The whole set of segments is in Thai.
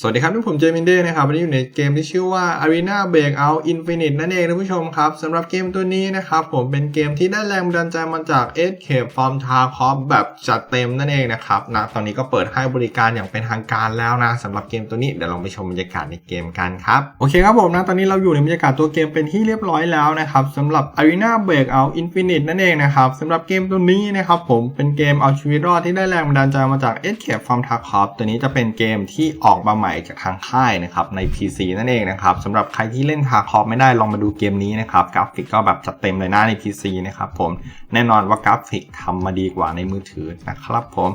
สวัสดีครับทุกผมเจมินเด้นะครับ วันนี้อยู่ในเกมที่ชื่อว่า Arena Breakout Infinite นั่นเองท่านผู้ชมครับสำหรับเกมตัวนี้นะครับ ผมเป็นเกมที่ได้แรงบันดาลใจมาจาก Escape from Tarkov แบบจัดเต็มนั่นเองนะครับนะตอนนี้ก็เปิดให้บริการอย่างเป็นทางการแล้วนะสำหรับเกมตัวนี้เดี๋ยวเราไปชมบรรยากาศในเกมกันครับโอเคครับผมนะตอนนี้เราอยู่ในบรรยากาศตัวเกมเป็นที่เรียบร้อยแล้วนะครับสำหรับ Arena Breakout Infinite นั่นเองนะครับสำหรับเกมตัวนี้นะครับผมเป็นเกมเอาชีวิตรอดที่ได้แรงบันดาลใจมาจาก Escape from Tarkov ตัวนี้จะเป็นเกมที่ออกมาใหม่จากทางค่ายนะครับใน PC นั่นเองนะครับสำหรับใครที่เล่น Tarkov ไม่ได้ลองมาดูเกมนี้นะครับกราฟิกก็แบบจัดเต็มเลยนะใน PC นะครับผมแน่นอนว่ากราฟิกทำมาดีกว่าในมือถือนะครับผม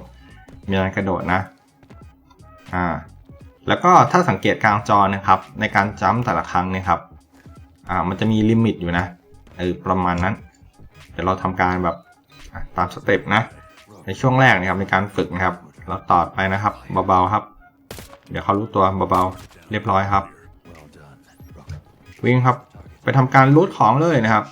มีการกระโดดนะอ่าแล้วก็ถ้าสังเกตกลางจอนะครับ ในการจัมป์แต่ละครั้งนะครับอ่ามันจะมีลิมิตอยู่นะเออประมาณนั้น เดี๋ยวเราทำการแบบตามสเต็ปนะในช่วงแรกนะครับในการฝึกนะครับ เราตอดไปนะครับเบาๆครับ เดี๋ยวเขารู้ตัวเบาๆ เรียบร้อยครับ วิ่งครับ ไปทำการรูทของเลยนะครับ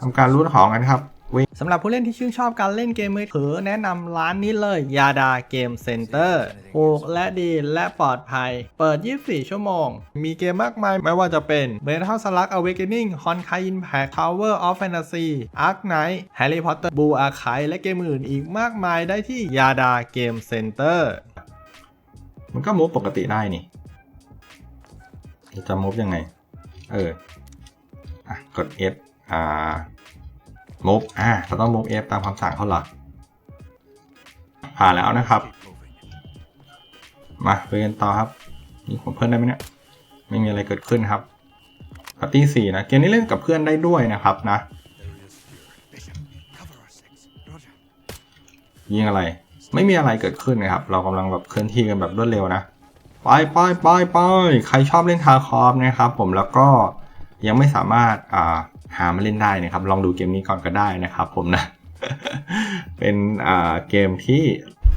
ทำการรูทของกันครับวิ่งสำหรับผู้เล่นที่ชื่นชอบการเล่นเกมมือถือแนะนำร้านนี้เลยยาดาเกมเซ็นเตอร์ถูกและดีและปลอดภัย เปิด 24 ชั่วโมง มีเกมมากมายไม่ว่าจะเป็น Metal Slug Awakening Honkai Impact Tower of Fantasy Ark Knight Harry Potter Blue Archive และเกมอื่นอีกมากมายได้ที่ยาดาเกมเซ็นเตอร์ มันก็มูฟปกติได้นี่จะมูฟยังไง เอออะกด F อ่ามูฟอ่าเราต้องมูฟ F ตามคำสั่งเขาเหรอผ่านแล้วนะครับ มาไปกันต่อครับมีของเพื่อนได้ไหมเนี่ย ไม่มีอะไรเกิดขึ้นครับปาร์ตี้สี่นะ เกมนี้เล่นกับเพื่อนได้ด้วยนะครับนะ ยิงอะไร ไม่มีอะไรเกิดขึ้นนะครับ เรากำลังแบบเคลื่อนที่กันแบบรวดเร็วนะ ไปไปไปไปใครชอบเล่นทาคอฟนะครับ ผมแล้วก็ยังไม่สามารถอ่าหามาเล่นได้นะครับ ลองดูเกมนี้ก่อนก็ได้นะครับผมนะ เป็นอ่าเกมที่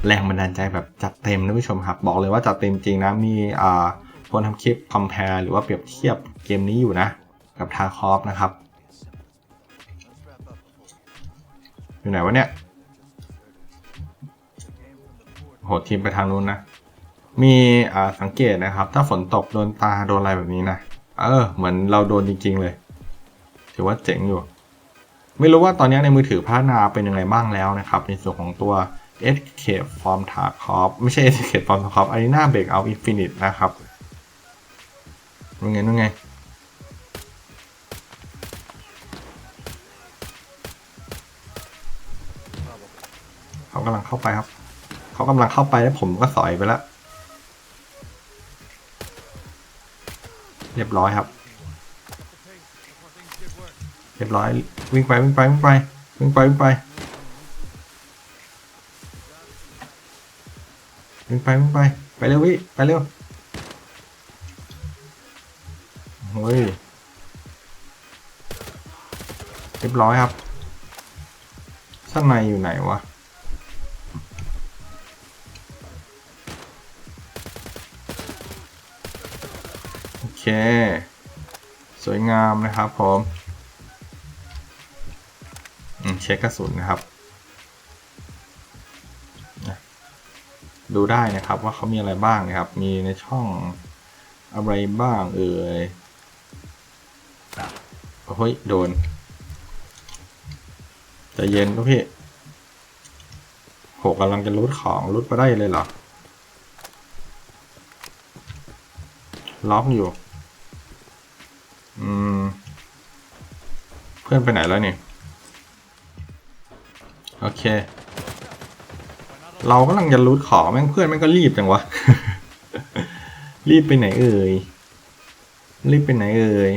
แรงบันดาลใจแบบจัดเต็มนะผู้ชมครับ บอกเลยว่าจัดเต็มจริงนะ มีอ่าคนทำคลิปคอมเพลหรือว่าเปรียบเทียบเกมนี้อยู่นะ กับทาคอฟนะครับ อยู่ไหนวะเนี่ย โหทีมไปทางนู้นนะ มีอ่าสังเกตนะครับ ถ้าฝนตกโดนตาโดนอะไรแบบนี้นะ เออ เหมือนเราโดนจริง ๆ เลย ถือว่าเจ๋งอยู่ ไม่รู้ว่าตอนนี้ในมือถือพัฒนาเป็นยังไงบ้างแล้วนะครับ ในส่วนของตัว Escape from Tarkov ไม่ใช่ Escape from Tarkov Arena Breakout Infinite นะครับนู่นไงนู่นไง เขากำลังเข้าไปครับ เขากำลังเข้าไปแล้วผมก็สอยไปแล้ว เรียบร้อยครับ เรียบร้อยวิ่งไปวิ่งไปวิ่งไปวิ่งไปวิ่งไปวิ่งไปวิ่งไปไปเร็ววิไปเร็วโอ้ยเรียบร้อยครับข้างในอยู่ไหนวะ สวยงามนะครับผมเช็คกระสุนนะครับ ดูได้นะครับว่าเขามีอะไรบ้างนะครับ มีในช่องอะไรบ้างเอ่ยโอ้ย โดนจะเย็นทุกพี่โหกำลังจะรูดของรูดไปได้เลยเหรอ ล็อกอยู่ พื่อนไปไหนแล้วนี่ โอเค เรากำลังจะรูดของแม่งเพื่อนแม่งก็รีบจังวะ รีบไปไหนเอ่ย รีบไปไหนเอ่ย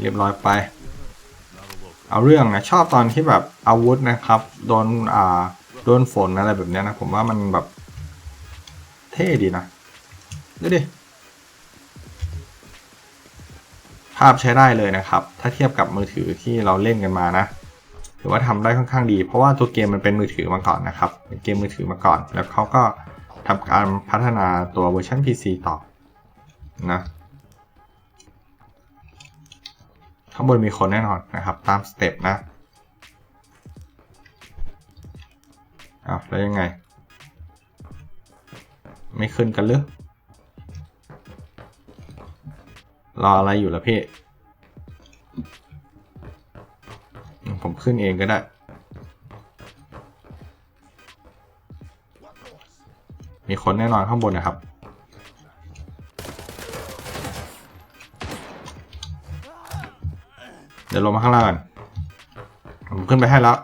เรียบร้อยไป เอาเรื่องนะชอบตอนที่แบบอาวุธนะครับ โดนอ่าโดนฝนอะไรแบบเนี้ยนะ ผมว่ามันแบบ เท่ดีนะดูดิาพใช้ได้เลยนะครับ ถ้าเทียบกับมือถือที่เราเล่นกันมานะถือว่าทำได้ค่อนข้างดี เพราะว่าตัวเกมมันเป็นมือถือมาก่อนนะครับเป็นเกมมือถือมาก่อน แล้วเขาก็ทำการพัฒนาตัวเวอร์ชัน PC ต่อนะข้างบนมีคนแน่นอนนะครับ ตามสเต็ปนะอ้าวแล้วยังไง ไม่ขึ้นกันหรือ รออะไรอยู่ล่ะพี่ ผมขึ้นเองก็ได้ มีคนแน่นอนข้างบนนะครับ เดี๋ยวลงมาข้างล่างก่อนผมขึ้นไปให้แล้ว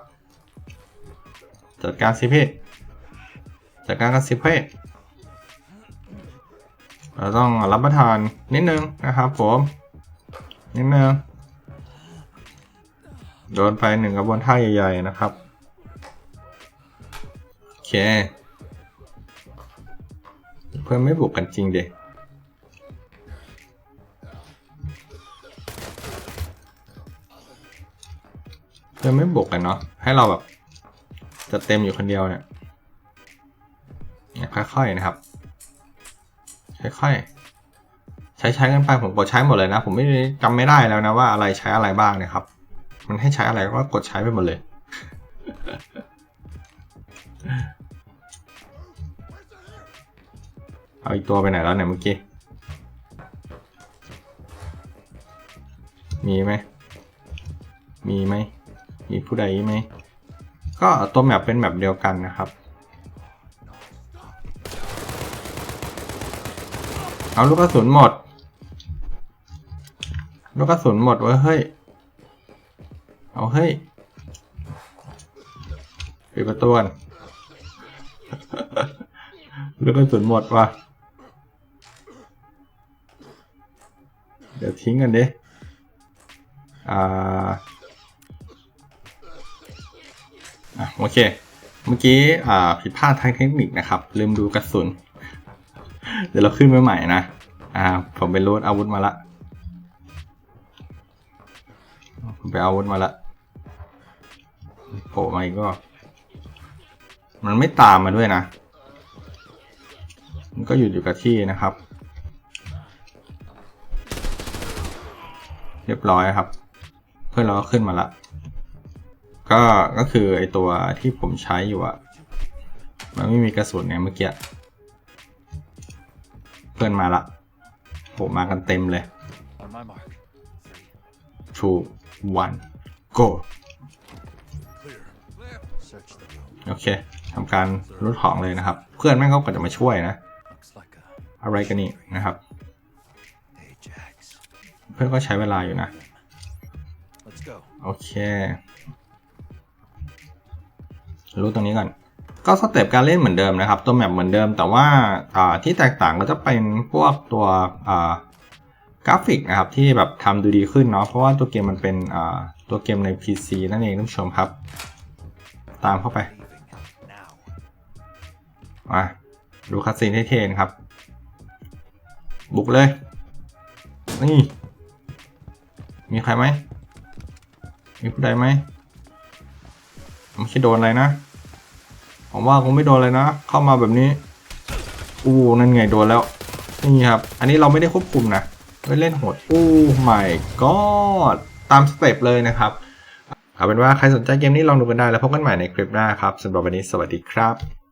จัดการสิพี่จัดการกันสิพี่ เราต้องรับประทานนิดนึงนะครับผมนิดนึงโดนไปหนึ่งกระบวนท่าใหญ่ๆนะครับ โอเค เพื่อนไม่บุกกันจริงเด็เพื่อนไม่บุกกันเนาะให้เราแบบจะเต็มอยู่คนเดียวเนี่ยเนี่ยค่อยๆนะครับ ค่อยๆ ใช้ใช้กันไปผมกดใช้หมดเลยนะ ผมไม่ได้จำไม่ได้แล้วนะว่าอะไรใช้อะไรบ้างเนะครับ มันให้ใช้อะไรก็กดใช้ไปหมดเลย เอาอีกตัวไปไหนแล้วเนี่ยเมื่อกี้ มีไหม มีไหม มีผู้ใดไหม ก็ตัวแมปเป็นแมปเดียวกันนะครับ เอาลูกกระสุนหมด ลูกกระสุนหมดเว้ยเฮ้ย เอาเฮ้ยปิดประตูก่อนลูกกระสุนหมดว่ะ เดี๋ยวทิ้งกันดิ อ่าโอเค เมื่อกี้อ่าผิดพลาดทางเทคนิคนะครับ ลืมดูกระสุน เดี๋ยวเราขึ้นมาใหม่นะ อ่า ผมไปรูดอาวุธมาละผมไปอาวุธมาละโผล่มาอีกก็ มันไม่ตามมาด้วยนะ มันก็อยู่อยู่กับที่นะครับ เรียบร้อยครับ เพื่อนเราก็ขึ้นมาละ ก็ ก็คือไอตัวที่ผมใช้อยู่อะมันไม่มีกระสุนเนี่ยเมื่อกี้ เพื่อนมาละโหมากันเต็มเลย On my mark. two one go Clear. Search the room. โอเคทำการรูดของเลยนะครับ เพื่อนแม่งก็จะมาช่วยนะ Looks like a อะไรกันนี่นะครับ Ajax. เพื่อนก็ใช้เวลาอยู่นะ Let's go. โอเค รู้ตรงนี้ก่อน ก็สเต็ปการเล่นเหมือนเดิมนะครับ ตัวแมปเหมือนเดิม แต่ว่าที่แตกต่างก็จะเป็นพวกตัวกราฟิกนะครับที่แบบทำดูดีขึ้นเนาะเพราะว่าตัวเกมมันเป็นตัวเกมใน PC นั่นเองท่านผู้ชมครับ ตามเข้าไปมาดูคัสซีนเท่ๆนครับ บุกเลย นี่ มีใครไหม มีผู้ใดไหมไม่ใช่โดนอะไรนะ ผมว่าคงไม่โดนเลยนะ เข้ามาแบบนี้อู้นั่นไงโดนแล้ว นี่ครับ อันนี้เราไม่ได้ควบคุมนะไม่เล่นโหดอู้ไม่ก็ตามสเต็ปเลยนะครับ เอาเป็นว่าใครสนใจเกมนี้ลองดูกันได้แล้วพบกันใหม่ในคลิปหน้าครับสำหรับวันนี้สวัสดีครับ